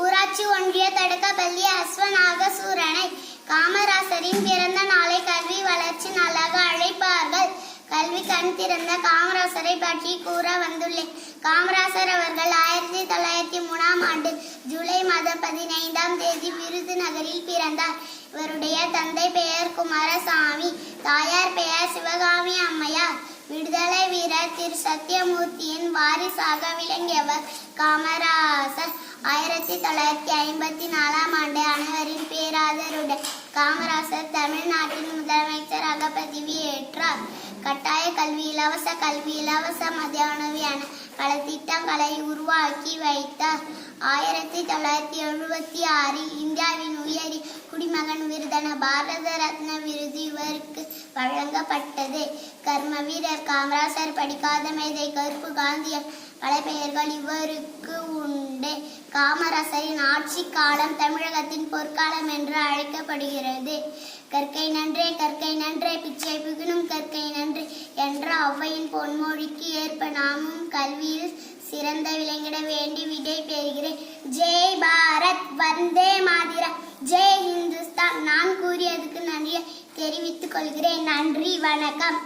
ஊராட்சி ஒன்றிய தொடக்கப்பள்ளி அஸ்வநாக சூரனை காமராசரின் பிறந்த நாளை கல்வி வளர்ச்சி நாளாக அழைப்பார்கள். கல்வி கண் திறந்த காமராசரை பற்றி கூற வந்துள்ளேன். காமராசர் அவர்கள் ஆயிரத்தி தொள்ளாயிரத்தி மூணாம் ஆண்டு ஜூலை மாதம் பதினைந்தாம் தேதி விருதுநகரில் பிறந்தார். இவருடைய தந்தை பெயர் குமாரசாமி தாயார் பெயர் சிவகாமி அம்மையார். விடுதலை வீரர் திரு சத்யமூர்த்தியின் வாரிசாக விளங்கியவர் காமராசர். ஆயிரத்தி தொள்ளாயிரத்தி ஐம்பத்தி நாலாம் ஆண்டு அனைவரின் பேராதருடன் காமராசர் தமிழ்நாட்டின் முதலமைச்சராக பதவியேற்றார். கட்டாய கல்வி இலவச கல்வி இலவச மதிய உணவு என பல திட்டங்களை உருவாக்கி வைத்தார். ஆயிரத்தி தொள்ளாயிரத்தி எழுபத்தி ஆறில் இந்தியாவின் உயரிய குடிமகன் விருதான பாரத ரத்ன விருது இவருக்கு வழங்கப்பட்டது. கர்ம வீரர் காமராசர் படிக்காத மேதை கருப்பு காந்திய பல பெயர்கள் இவருக்கு உண்டு. காமராசரின் ஆட்சி காலம் தமிழகத்தின் பொற்காலம் என்று அழைக்கப்படுகிறது. கற்கை நன்றே கற்கை நன்றே பிச்சை புகினும் என்ற ஔவையின் பொன்மொழிக்கு ஏற்ப நாமும் கல்வியில் சிறந்த விளங்கிட வேண்டி விடை பெறுகிறேன். ஜெய் பாரத் வந்தே மாதிரா. ஜெய் ஹிந்துஸ்தான். நான் கூறியதுக்கு நன்றியை தெரிவித்துக் கொள்கிறேன். நன்றி வணக்கம்.